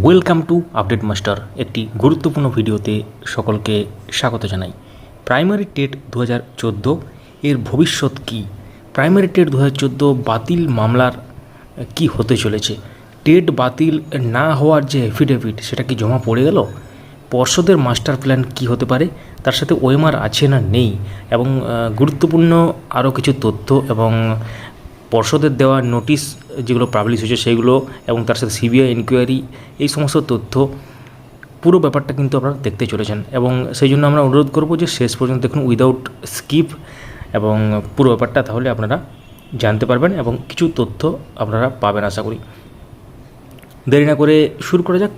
Welcome to update master একটি গুরুত্বপূর্ণ ভিডিওতে সকলকে স্বাগত জানাই। প্রাইমারি টেট দু হাজার চোদ্দ, এর ভবিষ্যৎ কী? প্রাইমারি টেট দু হাজার চোদ্দ বাতিল মামলার কি হতে চলেছে? টেট বাতিল না হওয়ার যে এফিডেভিট সেটা কি জমা পড়ে গেল? পর্ষদের মাস্টার প্ল্যান কি হতে পারে? তার সাথে ওএমআর আছে না নেই? এবং গুরুত্বপূর্ণ আরও কিছু তথ্য এবং পর্ষদের দেওয়া নোটিশ যেগুলো পাবলিশ হয়েছে সেগুলো এবং তার সাথে সিবিআই ইনকোয়ারি এই সমস্ত তথ্য, পুরো ব্যাপারটা কিন্তু আপনারা দেখতে চলেছেন এবং সেই জন্য আমরা অনুরোধ করব যে শেষ পর্যন্ত দেখুন উইদাউট স্কিপ এবং পুরো ব্যাপারটা তাহলে আপনারা জানতে পারবেন এবং কিছু তথ্য আপনারা পাবেন আশা করি। দেরি না করে শুরু করা যাক।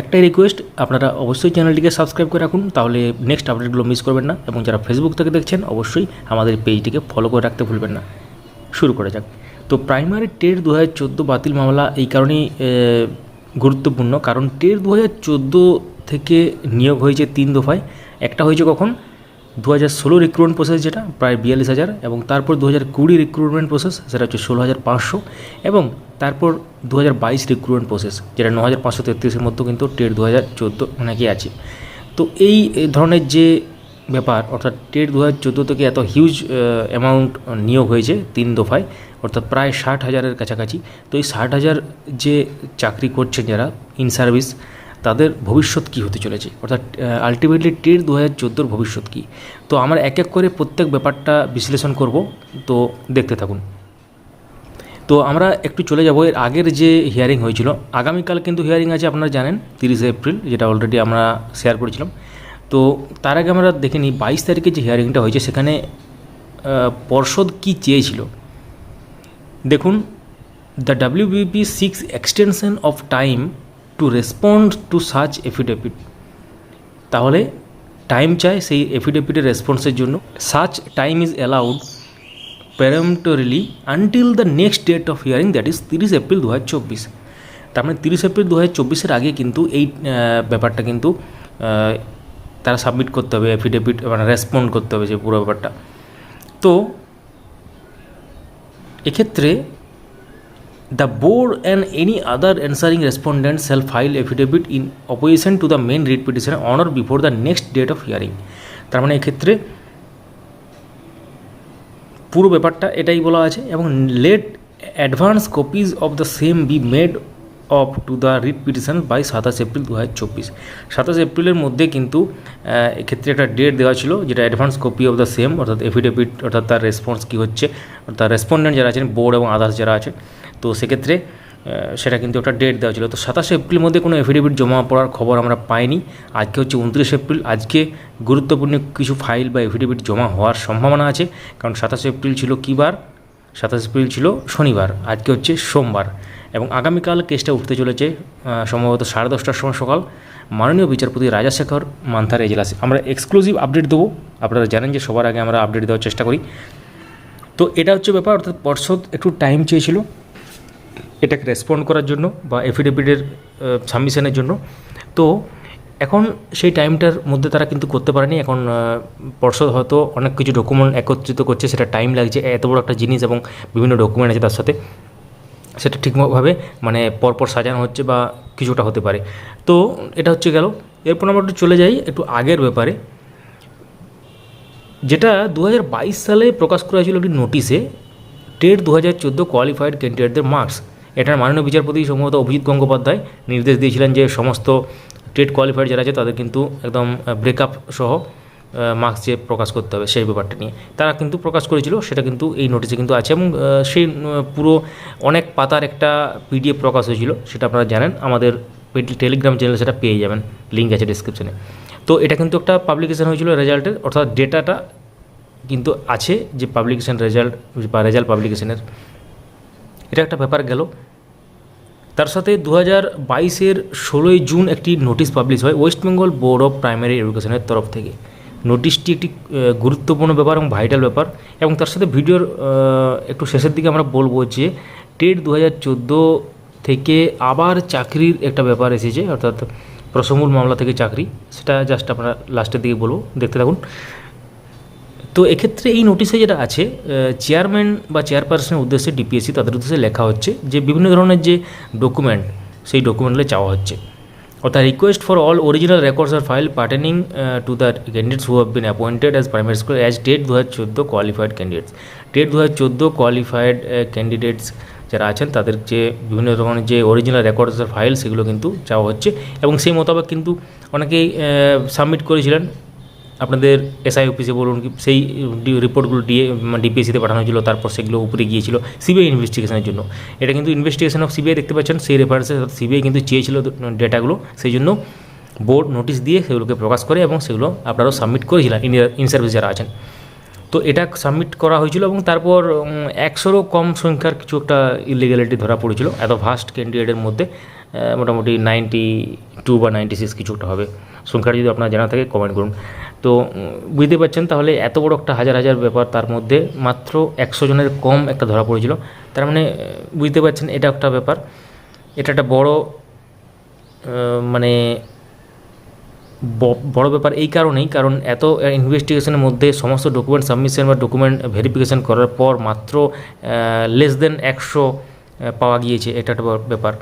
একটাই রিকোয়েস্ট আপনারা অবশ্যই চ্যানেলটিকে সাবস্ক্রাইব করে রাখুন, তাহলে নেক্সট আপডেটগুলো মিস করবেন না এবং যারা ফেসবুক থেকে দেখছেন, অবশ্যই আমাদের পেজটিকে ফলো করে রাখতে ভুলবেন না। শুরু করা যাক। তো প্রাইমারি টেট দু হাজার চোদ্দ বাতিল মামলা এই কারণেই গুরুত্বপূর্ণ। কারণ টেট দু হাজার চোদ্দ থেকে নিয়োগ হয়েছে তিন দফায়। একটা হয়েছে কখন? দু হাজার ষোলো রিক্রুটমেন্ট প্রসেস যেটা, প্রায় বিয়াল্লিশ হাজার, এবং তারপর দু হাজার কুড়ি রিক্রুটমেন্ট প্রসেস সেটা হচ্ছে ষোলো হাজার পাঁচশো, এবং তারপর দু হাজার বাইশ রিক্রুটমেন্ট প্রসেস যেটা ন হাজার পাঁচশো তেত্রিশের মধ্যে কিন্তু টেট দু হাজার চোদ্দ অনেকই আছে। তো এই ধরনের যে ব্যাপার, অর্থাৎ টেট দু হাজার চোদ্দ থেকে এত হিউজ অ্যামাউন্ট নিয়োগ হয়েছে তিন দফায়, অর্থাৎ প্রায় ষাট হাজারের কাছাকাছি। তো এই ষাট হাজার যে চাকরি করছেন যারা ইন সার্ভিস তাদের ভবিষ্যৎ কী হতে চলেছে? অর্থাৎ আলটিমেটলি টেট দু হাজার চোদ্দোর ভবিষ্যৎ কী? তো আমরা এক এক করে প্রত্যেক ব্যাপারটা বিশ্লেষণ করব, তো দেখতে থাকুন। তো আমরা একটু চলে যাব, এর আগের যে হিয়ারিং হয়েছিল, আগামীকাল কিন্তু হিয়ারিং আছে আপনারা জানেন, তিরিশে এপ্রিল, যেটা অলরেডি আমরা শেয়ার করেছিলাম। তো তার আগে আমরা দেখে নিই বাইশ তারিখে যে হিয়ারিংটা হয়েছে, সেখানে পর্ষদ কি চেয়েছিল? দেখুন the WBP seeks extension of time to respond to such affidavit তাহলে টাইম চাই সেই এফিডেভিটের রেসপন্সের জন্য। Such time is allowed peremptorily until the next date of hearing that is তিরিশ এপ্রিল দু হাজার চব্বিশ। তার মানে তিরিশ এপ্রিল দু হাজার চব্বিশের আগে কিন্তু এই ব্যাপারটা কিন্তু তারা সাবমিট করতে হবে এফিডেভিট মানে রেসপন্ড করতে হবে যে পুরো ব্যাপারটা। তো এক্ষেত্রে the board and any other answering respondent shall file affidavit in opposition to the main writ petition on or before the next date of hearing তার মানে এক্ষেত্রে পুরো ব্যাপারটা এটাই বলা আছে এবং let advance copies of the same be made of to the writ petition by সাতাশ এপ্রিল দু হাজার চব্বিশ। সাতাশ এপ্রিলের মধ্যে কিন্তু এক্ষেত্রে একটা ডেট দেওয়া ছিল, যেটা advance copy of the same অর্থাৎ এফিডেভিট অর্থাৎ তার রেসপন্স কী হচ্ছে, তার রেসপন্ডেন্ট যারা আছেন বোর্ড এবং আদার্স যারা আছে তো সেক্ষেত্রে সেটা কিন্তু একটা ডেট দেওয়া ছিল। তো সাতাশে এপ্রিলের মধ্যে কোনো এফিডেভিট জমা পড়ার খবর আমরা পাইনি। আজকে হচ্ছে উনত্রিশ এপ্রিল, আজকে গুরুত্বপূর্ণ কিছু ফাইল বা এফিডেভিট জমা হওয়ার সম্ভাবনা আছে, কারণ সাতাশে এপ্রিল ছিল কী বার? সাতাশ এপ্রিল ছিল শনিবার, আজকে হচ্ছে সোমবার। এবং আগামীকাল কেসটা উঠতে চলেছে সম্ভবত সাড়ে দশটার সময় সকাল। মাননীয় বিচারপতি রাজাশেখর মান্থার এজলাসে। আমরা এক্সক্লুসিভ আপডেট দেবো। আপনারা জানেন যে সবার আগে আমরা আপডেট দেওয়ার চেষ্টা করি। তো এটা হচ্ছে ব্যাপার, অর্থাৎ পর্ষদ একটু টাইম চেয়েছিল এটাকে রেসপন্ড করার জন্য বা এফিডেভিটের সাবমিশনের জন্য। তো এখন সেই টাইমটার মধ্যে তারা কিন্তু করতে পারেনি। এখন পর্ষদ হয়তো অনেক কিছু ডকুমেন্ট একত্রিত করছে, সেটা টাইম লাগছে, এত বড় একটা জিনিস এবং বিভিন্ন ডকুমেন্ট আছে তার সাথে। সেটা ঠিকভাবে মানে পরপর সাজানো হচ্ছে বা কিছুটা হতে পারে। তো এটা হচ্ছে গেল। এরপর আমরা একটু চলে যাই একটু আগের ব্যাপারে। যেটা দু হাজার বাইশ সালে প্রকাশ করা হয়েছিল একটি নোটিশে, টেট দু হাজার চোদ্দ কোয়ালিফাইড ক্যান্ডিডেটদের মার্কস এটার মাননীয় বিচারপতি সম্ভবত অভিজিৎ গঙ্গোপাধ্যায় নির্দেশ দিয়েছিলেন যে সমস্ত টেট কোয়ালিফাইড যারা আছে তাদের কিন্তু একদম ব্রেকআপ সহ মার্কস যে প্রকাশ করতে হবে সেই ব্যাপারটা নিয়ে। তারা কিন্তু প্রকাশ করেছিল, সেটা কিন্তু এই নোটিশে কিন্তু আছে এবং সেই পুরো অনেক পাতার একটা পিডিএফ প্রকাশ হয়েছিল, সেটা আপনারা জানেন। আমাদের টেলিগ্রাম চ্যানেলে সেটা পেয়ে যাবেন লিঙ্ক আছে ডিসক্রিপশনে তো এটা কিন্তু একটা পাবলিকেশন হয়েছিল রেজাল্টের অর্থাৎ ডেটাটা কিন্তু আছে যে পাবলিকেশন রেজাল্ট বা রেজাল্ট পাবলিকেশনের এটা একটা ব্যাপার গেল। তার সাথে দু হাজার বাইশের ষোলোই জুন একটি নোটিশ পাবলিশ হয় West Bengal Board of Primary এডুকেশনের তরফ থেকে। নোটিশটি একটি গুরুত্বপূর্ণ ব্যাপার এবং ভাইটাল ব্যাপার। এবং তার সাথে ভিডিওর একটু শেষের দিকে আমরা বলব যে, টেট দু হাজার চোদ্দ থেকে আবার চাকরির একটা ব্যাপার এসেছে, অর্থাৎ প্রসমূল মামলা থেকে চাকরি, সেটা জাস্ট আমরা লাস্টের দিকে বলব, দেখতে থাকুন। তো এক্ষেত্রে এই নোটিশে যেটা আছে চেয়ারম্যান বা চেয়ারপারসনের উদ্দেশ্যে ডিপিএসসি তাদের উদ্দেশ্যে লেখা হচ্ছে যে, বিভিন্ন ধরনের যে ডকুমেন্ট সেই ডকুমেন্টগুলো চাওয়া হচ্ছে। অর্থাৎ request for all original records R file pertaining to the candidates who have been appointed as primary school as date দু হাজার চোদ্দ কোয়ালিফাইড ক্যান্ডিডেটস ডেট দু হাজার চোদ্দ কোয়ালিফাইড ক্যান্ডিডেটস যারা আছেন, তাদের যে বিভিন্ন ধরনের যে অরিজিনাল রেকর্ডস আর ফাইল সেগুলো কিন্তু চাওয়া হচ্ছে। এবং সেই মোতাবেক কিন্তু অনেকেই সাবমিট করেছিলেন। আপনাদের এসআই অফিসে বলুন কি, সেই রিপোর্টগুলো ডিএ ডিপিএসিতে পাঠানো হয়েছিল, তারপর সেগুলো উপরে গিয়েছিল সিবিআই ইনভেস্টিগেশনের জন্য। এটা কিন্তু ইনভেস্টিগেশন অফ সিবিআই দেখতে পাচ্ছেন, সেই রেফারেন্সে সিবিআই কিন্তু চেয়েছিল ডেটাগুলো সেই জন্য বোর্ড নোটিশ দিয়ে সেগুলোকে প্রকাশ করে এবং সেগুলো আপনারাও সাবমিট করেছিলেন ইন সার্ভিস যারা আছেন। তো এটা সাবমিট করা হয়েছিল এবং তারপর একশোরও কম সংখ্যার কিছু একটা ইলিগ্যালিটি ধরা পড়েছিল, এত ভাস্ট ক্যান্ডিডেটের মধ্যে। মোটামুটি নাইনটি টু বা নাইনটি সিক্স কিছু একটা হবে। সংখ্যাটা যদি আপনার জানা থাকে কমেন্ট করুন। তো বুঝতে পারছেন, তাহলে এত বড় একটা হাজার হাজার ব্যাপার তার মধ্যে মাত্র একশো জনের কম একটা ধরা পড়েছিল। তার মানে বুঝতে পারছেন, এটা একটা ব্যাপার। এটা একটা বড় মানে বড় ব্যাপার এই কারণেই, কারণ এত ইনভেস্টিগেশনের মধ্যে সমস্ত ডকুমেন্ট সাবমিশন বা ডকুমেন্ট ভেরিফিকেশন করার পর মাত্র লেস দেন একশো পাওয়া গিয়েছে। এটা একটা ব্যাপার।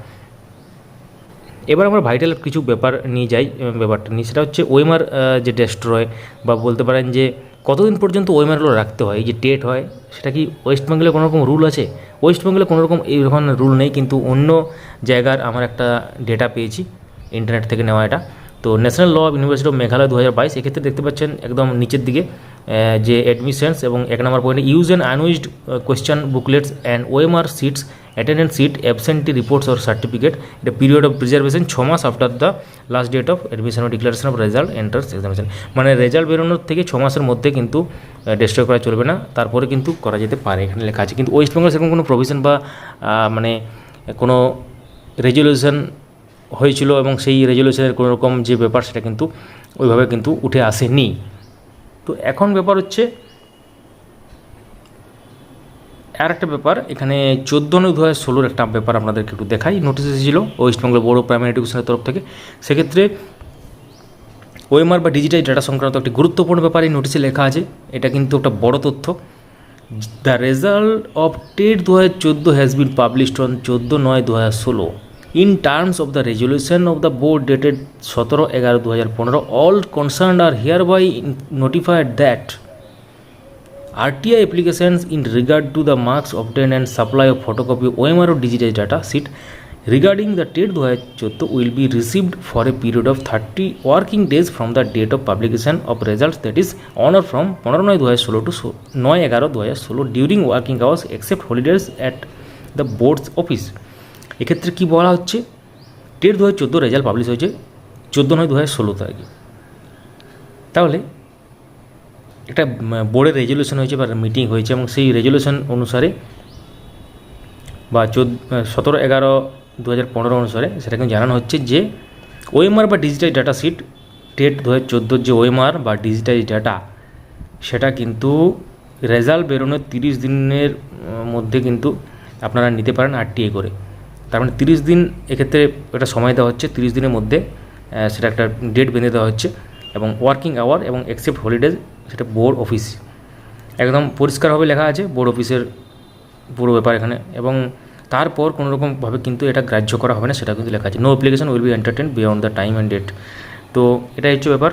এবার আমরা ভাইটাল কিছু ব্যাপার নিয়ে যাই ব্যাপারটা নিয়ে। সেটা হচ্ছে ওয়েমার যে ডেস্ট্রয় বা বলতে পারেন যে কতদিন পর্যন্ত ওয়েমারগুলো রাখতে হয় যে টেট হয়, সেটা কি ওয়েস্ট বেঙ্গলে কোনো রকম রুল আছে? ওয়েস্ট বেঙ্গলে কোনো রকম এই ধরনের রুল নেই, কিন্তু অন্য জায়গার আমার একটা ডেটা পেয়েছি ইন্টারনেট থেকে নেওয়া এটা। তো national law of university of Meghalaya দু হাজার বাইশ, এক্ষেত্রে দেখতে পাচ্ছেন একদম নিচের দিকে যে অ্যাডমিশনস এবং এক নম্বর পয়েন্টে used and unused question booklets and OMR sheets attendance sheet absentee reports or certificate এটা পিরিয়ড অফ প্রিজার্ভেশন ছ মাস after the last date of admission declaration of result entrance examination মানে রেজাল্ট বেরোনোর থেকে ছ মাসের মধ্যে কিন্তু ডিস্ট্রয় করা চলবে না, তারপরে কিন্তু করা যেতে পারে এখানে লেখা আছে। কিন্তু ওয়েস্ট বেঙ্গল সেরকম কোনো প্রভিশন বা মানে কোনো রেজলিউশন হয়েছিল এবং সেই রেজলিউশনের কোনো রকম যে ব্যাপার সেটা কিন্তু ওইভাবে কিন্তু উঠে আসেনি। তো এখন ব্যাপার হচ্ছে আর একটা ব্যাপার, এখানে চোদ্দ নয় দু হাজার ষোলোর একটা ব্যাপার আপনাদেরকে একটু দেখাই। নোটিশ এসেছিল ওয়েস্টবেঙ্গল বোর্ড অফ প্রাইমারি এডুকেশনের তরফ থেকে। সেক্ষেত্রে ওএমআর বা ডিজিটাল ডেটা সংক্রান্ত একটি গুরুত্বপূর্ণ ব্যাপার এই নোটিশে লেখা আছে। এটা কিন্তু একটা বড় তথ্য। দ্য রেজাল্ট অফ টেট দু হাজার চোদ্দ হ্যাজ বিন পাবলিশড অন চোদ্দ নয় দু হাজার ষোলো। In terms of the resolution of the board dated সতেরো এগারো দু হাজার পনেরো all concern are hereby notified that RTI applications in regard to the marks obtained and supply of photocopy OMR or digitized data sheet regarding the TET 2014 will be received for a period of 30 working days from the date of publication of results that is on or from 15 নয় 2016 to 9 এগারো 2016 during working hours except holidays at the board's office এক্ষেত্রে কি বলা হচ্ছে TET দু হাজার চোদ্দ result publish হয়েছে চোদ্দ নয় দু হাজার ষোলো তারিখে তাহলে একটা বোর্ডের রেজলিউশন হয়েছে বা মিটিং হয়েছে এবং সেই রেজলিউশন অনুসারে বা চোদ্দ সতেরো এগারো দু হাজার পনেরো অনুসারে সেটা কিন্তু জানানো হচ্ছে যে ওএমআর বা ডিজিটাল ডাটা সিট টেট দু হাজার চোদ্দোর যে ওএমআর বা ডিজিটাল ডাটা সেটা কিন্তু রেজাল্ট বেরোনোর তিরিশ দিনের মধ্যে কিন্তু আপনারা নিতে পারেন আরটিআই করে। তার মানে তিরিশ দিন এক্ষেত্রে একটা সময় দেওয়া হচ্ছে, তিরিশ দিনের মধ্যে সেটা একটা ডেট বেঁধে দেওয়া হচ্ছে এবং ওয়ার্কিং আওয়ার এবং এক্সেপ্ট হলিডেজ সেটা বোর্ড অফিস। একদম পরিষ্কারভাবে লেখা আছে বোর্ড অফিসের পুরো ব্যাপার এখানে এবং তারপর কোনোরকমভাবে কিন্তু এটা গ্রাহ্য করা হবে না, সেটা কিন্তু লেখা আছে। No application will be entertain beyond the time and date তো এটাই হচ্ছে ব্যাপার।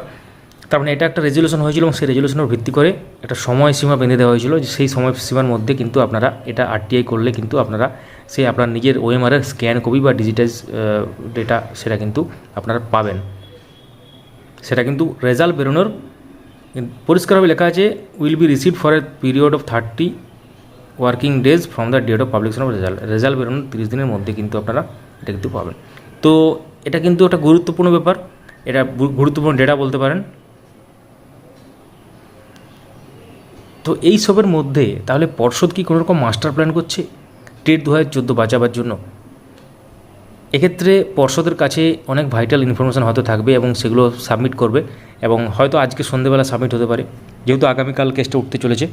তার মানে এটা একটা রেজলিউশন হয়েছিল এবং সেই রেজলিউশনের ভিত্তি করে একটা সময়সীমা বেঁধে দেওয়া হয়েছিল। যে সেই সময়সীমার মধ্যে কিন্তু আপনারা এটা আরটিআই করলে কিন্তু আপনারা সেই আপনার নিজের ওএমআরের স্ক্যান কপি বা ডিজিটাইজ ডেটা সেটা কিন্তু আপনারা পাবেন। সেটা কিন্তু রেজাল্ট বেরোনোর পরিষ্কারভাবে লেখা আছে will be receive for a period of thirty working days from the date of publication of result result বেরোনোর তিরিশ দিনের মধ্যে কিন্তু আপনারা এটা কিন্তু পাবেন। তো এটা কিন্তু একটা গুরুত্বপূর্ণ ব্যাপার। এটা গুরুত্বপূর্ণ ডেটা বলতে পারেন। তো এই সবের মধ্যে তাহলে পর্ষদ কি কোনো রকম মাস্টার প্ল্যান করছে? টেট দু হাজার চোদ্দ বাঁচাবার জন্য। এক্ষেত্রে পর্ষদের কাছে অনেক ভাইটাল ইনফরমেশান হয়তো থাকবে এবং সেগুলো সাবমিট করবে। এবং হয়তো আজকে সন্ধেবেলা সাবমিট হতে পারে। যেহেতু আগামীকাল কেসটা উঠতে চলেছে।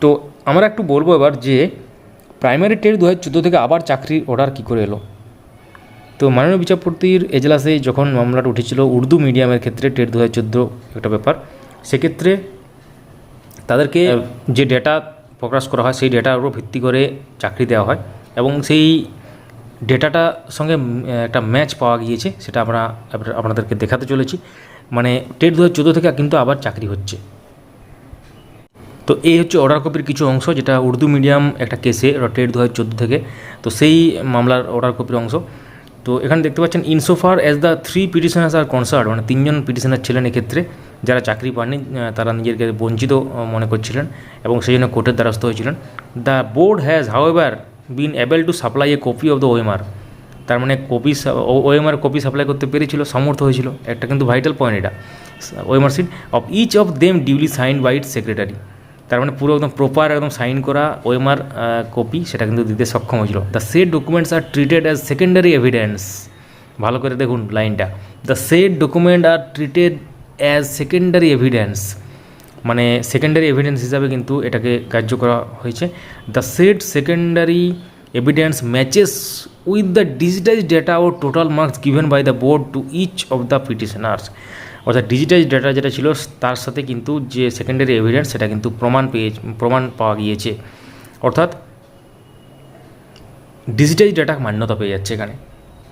তো আমরা একটু বলব এবার যে প্রাইমারি টেট দু হাজার চোদ্দ থেকে আবার চাকরির অর্ডার কী করে এলো? তো মাননীয় বিচারপতির এজলাসে যখন মামলাটা উঠেছিল, উর্দু মিডিয়ামের ক্ষেত্রে টেট দু হাজার চোদ্দ একটা ব্যাপার। সেক্ষেত্রে তাদেরকে যে ডেটা প্রকাশ করা হয়, সেই ডেটার উপর ভিত্তি করে চাকরি দেওয়া হয়। এবং সেই ডেটাটা সঙ্গে একটা ম্যাচ পাওয়া গিয়েছে, সেটা আমরা আপনাদেরকে দেখাতে চলেছি। মানে টেট দু হাজার চোদ্দ থেকে কিন্তু আবার চাকরি হচ্ছে। তো এই হচ্ছে অর্ডার কপির কিছু অংশ, যেটা উর্দু মিডিয়াম একটা কেসে টেট দু হাজার চোদ্দ থেকে। তো সেই মামলার অর্ডার কপির অংশ। তো এখানে দেখতে পাচ্ছেন insofar as the three petitioners are concerned মানে তিনজন পিটিশনার ছিলেন এক্ষেত্রে, যারা চাকরি পাননি তারা নিজেকে বঞ্চিত মনে করছিলেন, এবং সেই জন্য কোর্টের দ্বারস্থ হয়েছিলেন। The board has however been able to supply a copy of the OMR তার মানে কপি ওএমআর কপি সাপ্লাই করতে পেরেছিল, সমর্থ হয়েছিল। একটা কিন্তু ভাইটাল পয়েন্ট এটা। OMR sheet of each of them duly sign by it secretary তার মানে পুরো একদম প্রপার একদম সাইন করা ওএমআর কপি সেটা কিন্তু দিতে সক্ষম হয়েছিল। The set documents are treated as secondary evidence ভালো করে দেখুন লাইনটা। The set document are treated as secondary evidence মানে সেকেন্ডারি এভিডেন্স হিসাবে কিন্তু এটাকে কার্য করা হয়েছে। The set secondary evidence matches with the digitise data O total marks given by the board to each of the petitioners অর্থাৎ digitise data যেটা ছিল, তার সাথে কিন্তু যে সেকেন্ডারি এভিডেন্স সেটা কিন্তু প্রমাণ পেয়ে, প্রমাণ পাওয়া গিয়েছে। অর্থাৎ ডিজিটাইজ ডেটা মান্যতা পেয়ে যাচ্ছে এখানে।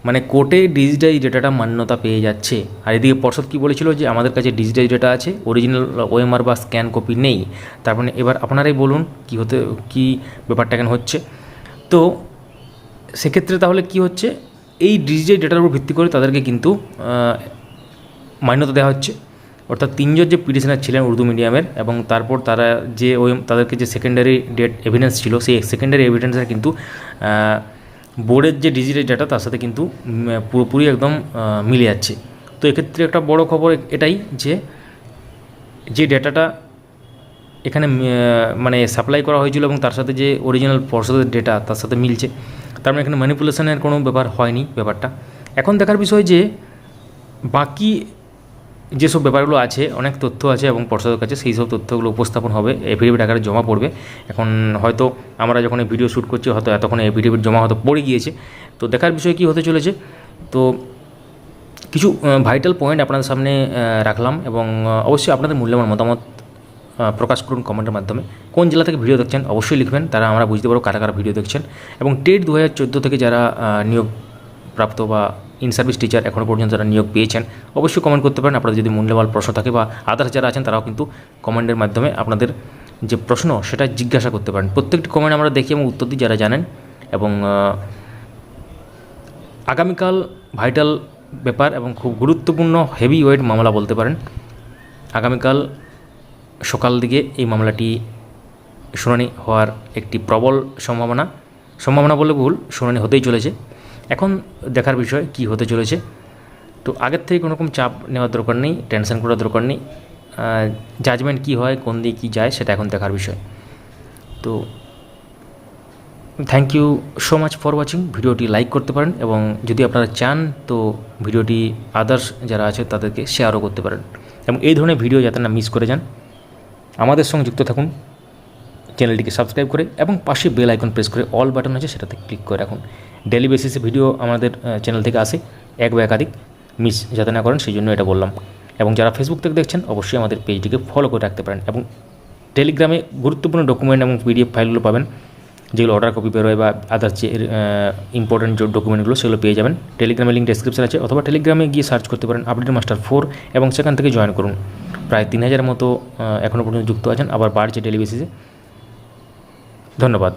মানে কোর্টে ডিজিটাইজ ডেটাটা মান্যতা পেয়ে যাচ্ছে। আর এদিকে পর্ষদ কী বলেছিল যে আমাদের কাছে ডিজিটাইজ ডেটা আছে, অরিজিনাল ওএমআর বা স্ক্যান কপি নেই। তার মানে এবার আপনারাই বলুন কী হতে, কী ব্যাপারটা কেন হচ্ছে? তো সেক্ষেত্রে তাহলে কি হচ্ছে? এই ডিজিটাল ডেটার উপর ভিত্তি করে তাদেরকে কিন্তু মান্যতা দেওয়া হচ্ছে। অর্থাৎ তিনজন যে পিটিশনার ছিলেন উর্দু মিডিয়ামের এবং তারপর তারা যে ওই তাদেরকে যে সেকেন্ডারি ডেট এভিডেন্স ছিল, সেই সেকেন্ডারি এভিডেন্সের কিন্তু বোর্ডের যে ডিজিটাল ডেটা তার সাথে কিন্তু পুরোপুরি একদম মিলে যাচ্ছে। তো এক্ষেত্রে একটা বড় খবর এটাই যে যে ডেটাটা এখানে মানে সাপ্লাই করা হয়েছিল এবং তার সাথে যে অরিজিনাল পর্ষদের ডেটা তার সাথে মিলছে, তার মানে এখানে ম্যানিপুলেশনের কোনো ব্যাপার হয়নি ব্যাপারটা। এখন দেখার বিষয় যে, বাকি যেসব ব্যাপারগুলো আছে, অনেক তথ্য আছে এবং পর্ষদের কাছে সেই সব তথ্যগুলো উপস্থাপন হবে এফিডেভিট আকারে জমা পড়বে। এখন হয়তো আমরা যখন এই ভিডিও শ্যুট করছি, হয়তো এতক্ষণ এফিডেভিট জমা হয়তো পড়ে গিয়েছে। তো দেখার বিষয় কী হতে চলেছে? তো কিছু ভাইটাল পয়েন্ট আপনাদের সামনে রাখলাম এবং অবশ্যই আপনাদের মূল্যবান মতামত প্রকাশ করুন কমেন্টের মাধ্যমে। কোন জেলা থেকে ভিডিও দেখছেন, অবশ্যই লিখবেন। তারা আমরা বুঝতে পারব কারা কারা ভিডিও দেখছেন। এবং টেট দু হাজার চোদ্দ থেকে যারা নিয়োগ প্রাপ্ত বা ইন সার্ভিস টিচার এখনও পর্যন্ত যারা নিয়োগ পেয়েছেন, অবশ্যই কমেন্ট করতে পারেন। আপনাদের যদি মূল্যবান প্রশ্ন থাকে বা আদার্স যারা আছেন, তারাও কিন্তু কমেন্টের মাধ্যমে আপনাদের যে প্রশ্ন, সেটা জিজ্ঞাসা করতে পারেন। প্রত্যেকটি কমেন্ট আমরা দেখি এবং উত্তর দিই যারা জানেন। এবং আগামীকাল ভাইটাল ব্যাপার এবং খুব গুরুত্বপূর্ণ হেভি ওয়েট মামলা বলতে পারেন। আগামীকাল সকাল দিকে এই মামলাটি শুনানি হওয়ার একটি প্রবল সম্ভাবনা। সম্ভাবনা বলে ভুল, শুনানি হতেই চলেছে। এখন দেখার বিষয় কি হতে চলেছে। তো আগের থেকে কোনো রকম চাপ নেওয়ার দরকার নেই টেনশন করার দরকার নেই। জাজমেন্ট কী হয়, কোন দিকে কী যায় সেটা এখন দেখার বিষয়। তো thank you so much for watching ভিডিওটি লাইক করতে পারেন এবং যদি আপনারা চান তো ভিডিওটি আদার্স যারা আছে তাদেরকে শেয়ারও করতে পারেন। এবং এই ধরনের ভিডিও যাতে না মিস করে যান, আমাদের সঙ্গে যুক্ত থাকুন। চ্যানেলটিকে সাবস্ক্রাইব করে এবং পাশে বেল আইকন প্রেস করে অল বাটন আছে সেটাতে ক্লিক করে রাখুন। ডেলি বেসিসে ভিডিও আমাদের চ্যানেল থেকে আসে, এক বা একাধিক। মিস যাতে না করেন সেই জন্য এটা বললাম। এবং যারা ফেসবুক থেকে দেখছেন, অবশ্যই আমাদের পেজটিকে ফলো করে রাখতে পারেন এবং টেলিগ্রামে গুরুত্বপূর্ণ ডকুমেন্ট এবং পিডিএফ ফাইলগুলো পাবেন, যেগুলো অর্ডার কপি বেরোয় বা আদার্স যে ইম্পর্টেন্ট যে ডকুমেন্টগুলো সেগুলো পেয়ে যাবেন। টেলিগ্রামে লিঙ্ক ডেসক্রিপশন আছে, অথবা টেলিগ্রামে গিয়ে সার্চ করতে পারেন আপডেট মাস্টার ফোর এবং সেখান থেকে জয়েন করুন। প্রায় তিন হাজার মতো এখনও পর্যন্ত যুক্ত আছেন, আবার বাড়ছে ডেলি ধন্যবাদ।